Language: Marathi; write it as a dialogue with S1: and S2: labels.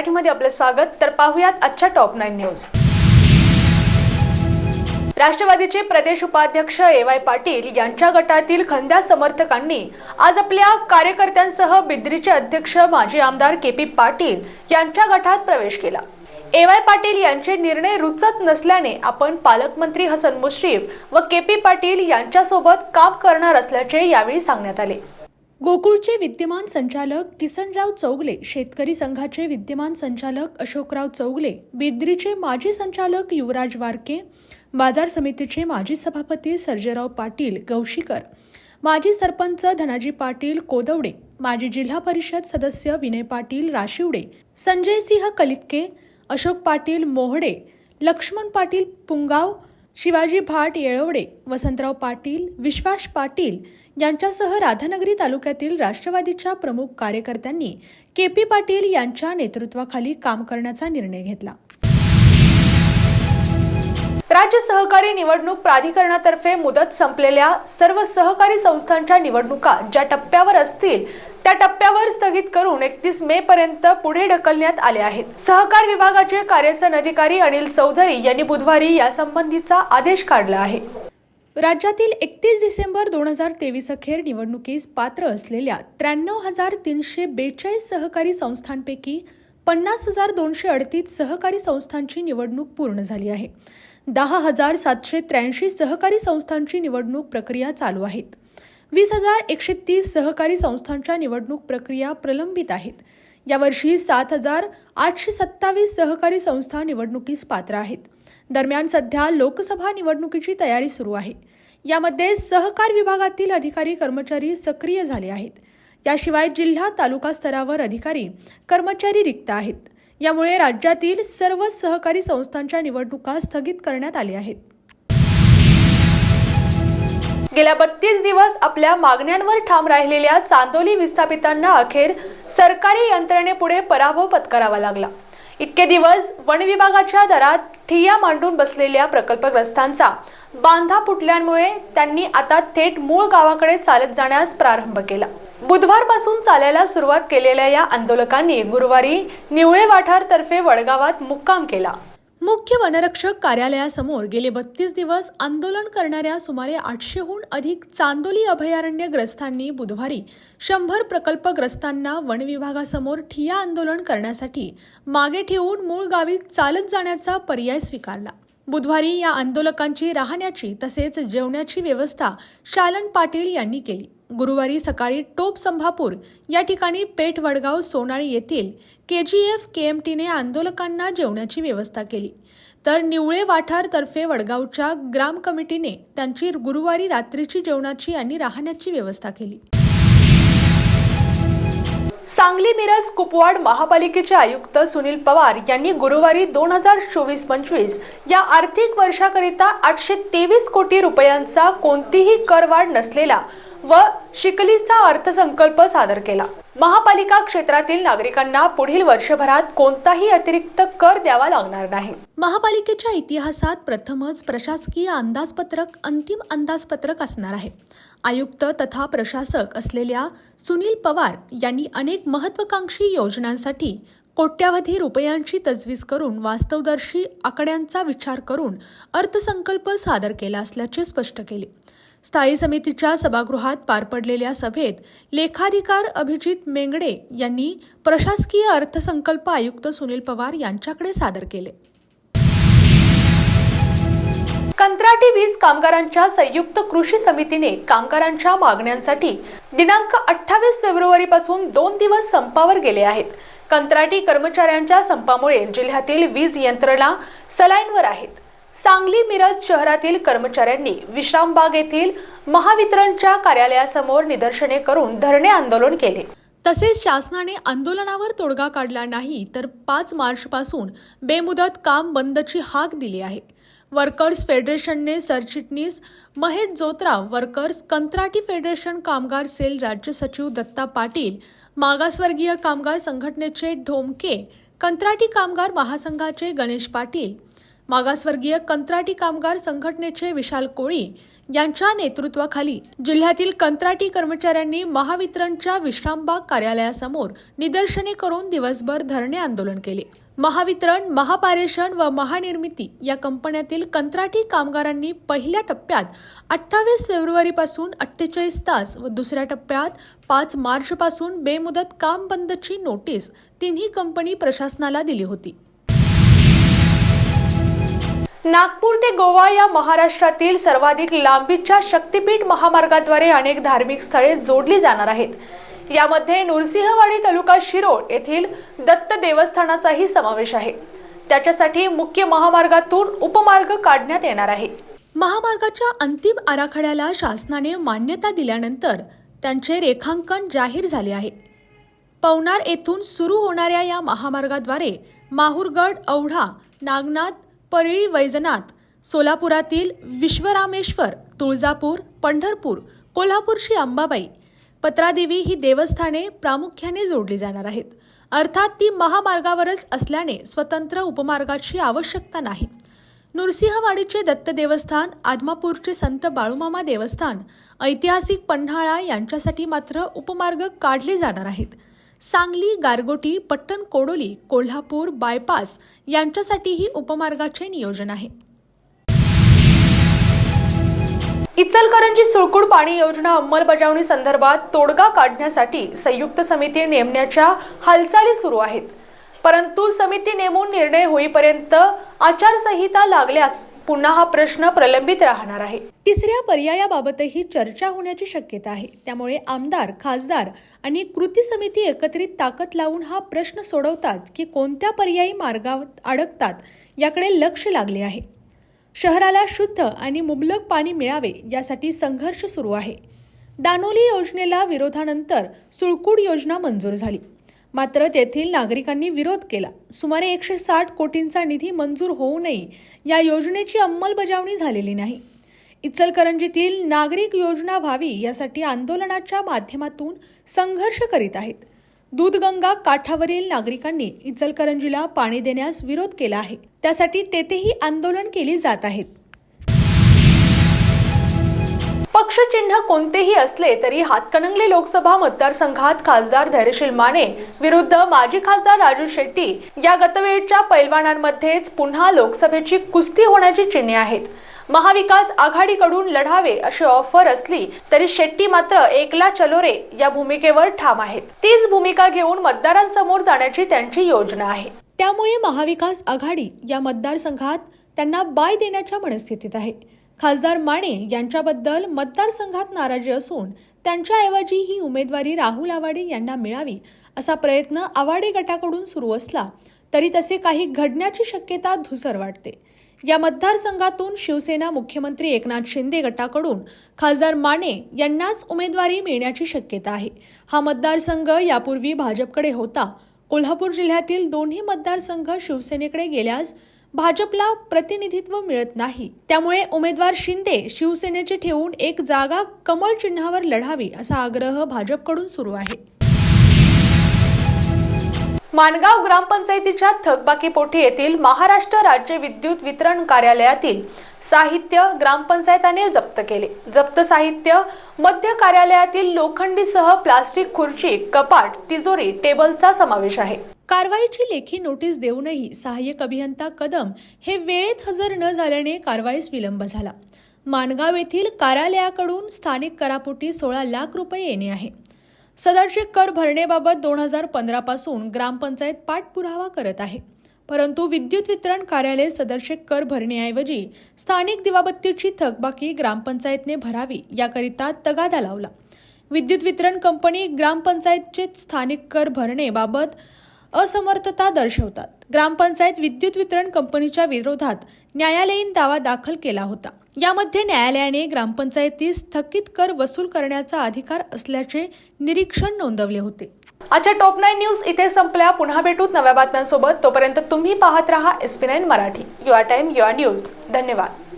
S1: मराठीमध्ये आपलं स्वागत. तर पाहुयात आजच्या टॉप नाईन न्यूज राष्ट्रवादीचे प्रदेश उपाध्यक्ष ए वाय पाटील यांच्या गटातील खंद्या समर्थकांनी आज आपल्या कार्यकर्त्यांसह बिद्रीचे अध्यक्ष माजी आमदार के पी पाटील यांच्या गटात प्रवेश केला. ए वाय पाटील यांचे निर्णय रुचत नसल्याने आपण पालकमंत्री हसन मुश्रीफ व के पी पाटील यांच्यासोबत काम करणार असल्याचे यावेळी सांगण्यात आले. गोकुळचे विद्यमान संचालक किसनराव चौगले शेतकरी संघाचे विद्यमान संचालक अशोकराव चौगले बिद्रीचे माजी संचालक युवराज वारके बाजार समितीचे माजी सभापती सर्जेराव पाटील गौशीकर माजी सरपंच धनाजी पाटील कोदवडे माजी जिल्हा परिषद सदस्य विनय पाटील राशिवडे संजय सिंह कलितके अशोक पाटील मोहडे लक्ष्मण पाटील पुंगाव शिवाजी भाट येळवडे वसंतराव पाटील विश्वास पाटील यांच्यासह राधानगरी तालुक्यातील राष्ट्रवादीच्या प्रमुख कार्यकर्त्यांनी के पी पाटील यांच्या नेतृत्वाखाली काम करण्याचा निर्णय घेतला. राज्य सहकारी निवडणूक प्राधिकरणातर्फे मुदत संपलेल्या सर्व सहकारी संस्थांच्या निवडणुका ज्या टप्प्यावर असतील त्या टप्प्यावर स्थगित करून एकतीस मे पर्यंत पुढे ढकलण्यात आले आहेत. सहकार विभागाचे कार्यसन अधिकारी अनिल चौधरी यांनी बुधवारी यासंबंधीचा आदेश काढला आहे. राज्यातील एकतीस डिसेंबर दोन हजार तेवीस अखेर निवडणुकीस पात्र असलेल्या त्र्याण्णव हजार तीनशे बेचाळीस सहकारी संस्थांपैकी पन्नास हजार दोनशे अडतीस सहकारी संस्थांची निवडणूक पूर्ण झाली आहे. दहा हजार सातशे त्र्याऐंशी सहकारी संस्थांची निवडणूक प्रक्रिया चालू आहेत. वीस हजार एकशे तीस सहकारी संस्थांच्या निवडणूक प्रक्रिया प्रलंबित आहेत. यावर्षी सात हजार आठशे सत्तावीस सहकारी संस्था निवडणुकीस पात्र आहेत. दरम्यान सध्या लोकसभा निवडणुकीची तयारी सुरू आहे. यामध्ये सहकार विभागातील अधिकारी कर्मचारी सक्रिय झाले आहेत. याशिवाय जिल्हा तालुका स्तरावर अधिकारी कर्मचारी रिक्त आहेत. यामुळे राज्यातील सर्व सहकारी संस्थांच्या निवडणुका स्थगित करण्यात आल्या आहेत. गेल्या बत्तीस दिवस आपल्या मागण्यांवर ठाम राहिलेल्या चांदोली विस्थापितांना अखेर सरकारी यंत्रणेपुढे पराभव पत्करावा लागला. इतके दिवस वन विभागाच्या दरात ठिय्या मांडून बसलेल्या प्रकल्पग्रस्तांचा बांधा फुटल्यामुळे त्यांनी आता थेट मूळ गावाकडे चालत जाण्यास प्रारंभ केला. बुधवारपासून चालायला सुरुवात केलेल्या या आंदोलकांनी गुरुवारी निवळे वाठारतर्फे वडगावात मुक्काम केला. मुख्य वनरक्षक कार्यालयासमोर गेले बत्तीस दिवस आंदोलन करणाऱ्या सुमारे आठशेहून अधिक चांदोली अभयारण्यग्रस्तांनी बुधवारी शंभर प्रकल्पग्रस्तांना वन विभागासमोर ठिया आंदोलन करण्यासाठी मागे ठेवून मूळ गावी चालत जाण्याचा पर्याय स्वीकारला. बुधवारी या आंदोलकांची राहण्याची तसेच जेवण्याची व्यवस्था शालन पाटील यांनी केली. गुरुवारी सकाळी टोप संभापूर या ठिकाणी पेठ वडगाव सोनाळी येथील के जी एफ के एम टीने आंदोलकांना जेवणाची व्यवस्था केली. तर निवळे वाठारतर्फे वडगावच्या ग्राम कमिटीने त्यांची गुरुवारी रात्रीची जेवणाची आणि राहण्याची व्यवस्था केली. सांगली मिरज कुपवाड महापालिकेचे आयुक्त सुनील पवार यांनी गुरुवारी दोन हजार चोवीस पंचवीस या आर्थिक वर्षाकरिता आठशे तेवीस कोटी रुपयांचा कोणतीही करवाढ नसलेला व शिकलीचा अर्थसंकल्प सादर केला. महापालिका क्षेत्रातील नागरिकांना पुढील वर्षभरात कोणताही अतिरिक्त कर द्यावा लागणार नाही. महापालिकेच्या इतिहासात प्रथमच प्रशासकीय अंदाजपत्रक अंतिम अंदाजपत्रक असणार आहे. आयुक्त तथा प्रशासक असलेल्या सुनील पवार यांनी अनेक महत्वाकांक्षी योजनांसाठी कोट्यावधी रुपयांची तजवीज करून वास्तवदर्शी आकड्यांचा विचार करून अर्थसंकल्प सादर केला असल्याचे स्पष्ट केले. स्थायी समितीच्या सभागृहात पार पडलेल्या सभेत लेखाधिकार अभिजित मेंगडे यांनी प्रशासकीय अर्थसंकल्प आयुक्त सुनील पवार यांच्याकडे सादर केले. कंत्राटी वीज कामगारांच्या संयुक्त कृषी समितीने कामगारांच्या मागण्यांसाठी दिनांक अठ्ठावीस फेब्रुवारी पासून दोन दिवस संपावर गेले आहेत. कंत्राटी कर्मचाऱ्यांच्या संपामुळे जिल्ह्यातील वीज यंत्रणा सलाईनवर आहेत. सांगली मिरज शहरातील कर्मचाऱ्यांनी विश्रामबाग येथील महावितरणच्या कार्यालयासमोर निदर्शने करून धरणे आंदोलन केले. तसेच शासनाने आंदोलनावर तोडगा काढला नाही तर पाच मार्चपासून बेमुदत काम बंदची हाक दिली आहे. वर्कर्स फेडरेशनने सरचिटणीस महेश जोतराव वर्कर्स कंत्राटी फेडरेशन कामगार सेल राज्य सचिव दत्ता पाटील मागासवर्गीय कामगार संघटनेचे ढोमके कंत्राटी कामगार महासंघाचे गणेश पाटील मागासवर्गीय कंत्राटी कामगार संघटनेचे विशाल कोळी यांच्या नेतृत्वाखाली जिल्ह्यातील कंत्राटी कर्मचाऱ्यांनी महावितरणच्या विश्रामबाग कार्यालयासमोर निदर्शने करून दिवसभर धरणे आंदोलन केले. महावितरण महापारेषण व महानिर्मिती या कंपन्यातील कंत्राटी कामगारांनी पहिल्या टप्प्यात अठ्ठावीस फेब्रुवारीपासून अठ्ठेचाळीस तास व दुसऱ्या टप्प्यात पाच मार्चपासून बेमुदत काम बंदची नोटीस तिन्ही कंपनी प्रशासनाला दिली होती. नागपूर ते गोवा या महाराष्ट्रातील सर्वाधिक लांबीच्या शक्तिपीठ महामार्गाद्वारे अनेक धार्मिक स्थळे जोडली जाणार आहेत. यामध्ये नृसिंहवाडी तालुका शिरोळ येथील दत्त देवस्थानाचाही समावेश आहे. त्याच्यासाठी मुख्य महामार्गातून उपमार्ग काढण्यात येणार आहे. महामार्गाच्या अंतिम आराखड्याला शासनाने मान्यता दिल्यानंतर त्यांचे रेखांकन जाहीर झाले आहे. पवनार येथून सुरू होणाऱ्या या महामार्गाद्वारे माहूरगड औढा नागनाथ परळी वैजनाथ सोलापुरातील विश्वरामेश्वर तुळजापूर पंढरपूर कोल्हापूरशी अंबाबाई. पत्रादेवी ही देवस्थाने प्रामुख्याने जोडली जाणार आहेत. अर्थात ती महामार्गावरच असल्याने स्वतंत्र उपमार्गाची आवश्यकता नाही. नृसिंहवाडीचे दत्त देवस्थान आदमापूरचे संत बाळूमामा देवस्थान ऐतिहासिक पन्हाळा यांच्यासाठी मात्र उपमार्ग काढले जाणार आहेत. सांगली गारगोटी पट्टण कोडोली कोल्हापूर बायपास यांच्यासाठीही उपमार्गाचे नियोजन आहे. इचलकरंजी सुळकुड पाणी योजना अंमलबजावणी संदर्भात तोडगा काढण्यासाठी संयुक्त समिती नेमण्याच्या हालचाली सुरू आहेत. परंतु समिती नेमून निर्णय होईपर्यंत आचारसंहिता लागल्यास पुन्हा हा प्रश्न प्रलंबित राहणार आहे. तिसऱ्या पर्यायाबाबतही चर्चा होण्याची शक्यता आहे. त्यामुळे आमदार खासदार आणि कृती समिती एकत्रित ताकद लावून हा प्रश्न सोडवतात की कोणत्या पर्यायी मार्गात अडकतात याकडे लक्ष लागले आहे. शहराला शुद्ध आणि मुबलक पाणी मिळावे यासाठी संघर्ष सुरू आहे. दानोली योजनेला विरोधानंतर सुळकूड योजना मंजूर झाली. मात्र तेथील नागरिकांनी विरोध केला. सुमारे एकशे साठ कोटींचा निधी मंजूर होऊनही या योजनेची अंमलबजावणी झालेली नाही. इचलकरंजीतील नागरिक योजना व्हावी यासाठी आंदोलनाच्या माध्यमातून संघर्ष करीत आहेत. दूधगंगा काठावरील नागरिकांनी इचलकरंजीला पाणी देण्यास विरोध केला आहे. त्यासाठी तेथेही आंदोलन केली जात आहेत. पक्षचिन्ह कोणतेही असले तरी हातकणंगले लोकसभा मतदारसंघात खासदार धैर्यशील माने विरुद्ध माजी खासदार राजू शेट्टी या गतवेळच्या पैलवानांमध्येच पुन्हा लोकसभेची कुस्ती होण्याची चिन्हे आहेत. महाविकास आघाडीकडून लढावे अशी ऑफर असली तरी शेट्टी मात्र एकला चलोरे या भूमिकेवर ठाम आहेत. तीच भूमिका घेऊन मतदारांसमोर जाण्याची त्यांची योजना आहे. त्यामुळे महाविकास आघाडी या मतदारसंघात त्यांना बाय देण्याच्या मनस्थितीत आहे. खासदार माने यांच्याबद्दल मतदारसंघात नाराजी असून त्यांच्याऐवजी ही उमेदवारी राहुल आवाडे यांना मिळावी असा प्रयत्न आवाडे गटाकडून सुरू असला तरी तसे काही घडण्याची शक्यता धुसर वाटते. या मतदारसंघातून शिवसेना मुख्यमंत्री एकनाथ शिंदे गटाकडून खासदार माने यांनाच उमेदवारी मिळण्याची शक्यता आहे. हा मतदारसंघ यापूर्वी भाजपकडे होता. कोल्हापूर जिल्ह्यातील दोन्ही मतदारसंघ शिवसेनेकडे गेल्यास भाजपला प्रतिनिधित्व मिळत नाही. त्यामुळे उमेदवार शिंदे शिवसेनेचे ठेवून एक जागा कमळ चिन्हावर लढावी असा आग्रह भाजपकडून सुरू आहे. माणगाव ग्रामपंचायतीच्या थकबाकीपोटी येथील महाराष्ट्र राज्य विद्युत वितरण कार्यालयातील साहित्य ग्रामपंचायताने जप्त केले. जप्त साहित्य मध्य कार्यालयातील लोखंडीसह प्लास्टिक खुर्ची कपाट तिजोरी टेबलचा समावेश आहे. कारवाईची लेखी नोटीस देऊनही सहाय्यक अभियंता कदम हे वेळेत हजर न झाल्याने कारवाईस विलंब झाला. माणगाव येथील कार्यालयाकडून स्थानिक करापोटी सोळा लाख रुपये येणे आहे. सदरचे कर भरणेबाबत दोन हजार पंधरापासून ग्रामपंचायत पाठपुरावा करत आहे. परंतु विद्युत वितरण कार्यालय सदरचे कर भरण्याऐवजी स्थानिक दिवाबत्तीची थकबाकी ग्रामपंचायतने भरावी याकरिता तगादा लावला. विद्युत वितरण कंपनी ग्रामपंचायतचे स्थानिक कर भरणेबाबत असमर्थता दर्शवतात. ग्रामपंचायत विद्युत वितरण कंपनीच्या विरोधात न्यायालयीन दावा दाखल केला होता. यामध्ये न्यायालयाने ग्रामपंचायतीस स्थगित कर वसूल करण्याचा अधिकार असल्याचे निरीक्षण नोंदवले होते. आजच्या टॉप नाईन न्यूज इथे संपल्या. पुन्हा भेटूत नव्या बातम्यांसोबत. तोपर्यंत तुम्ही पाहत राहा S P nine Marathi. Your time your news. धन्यवाद.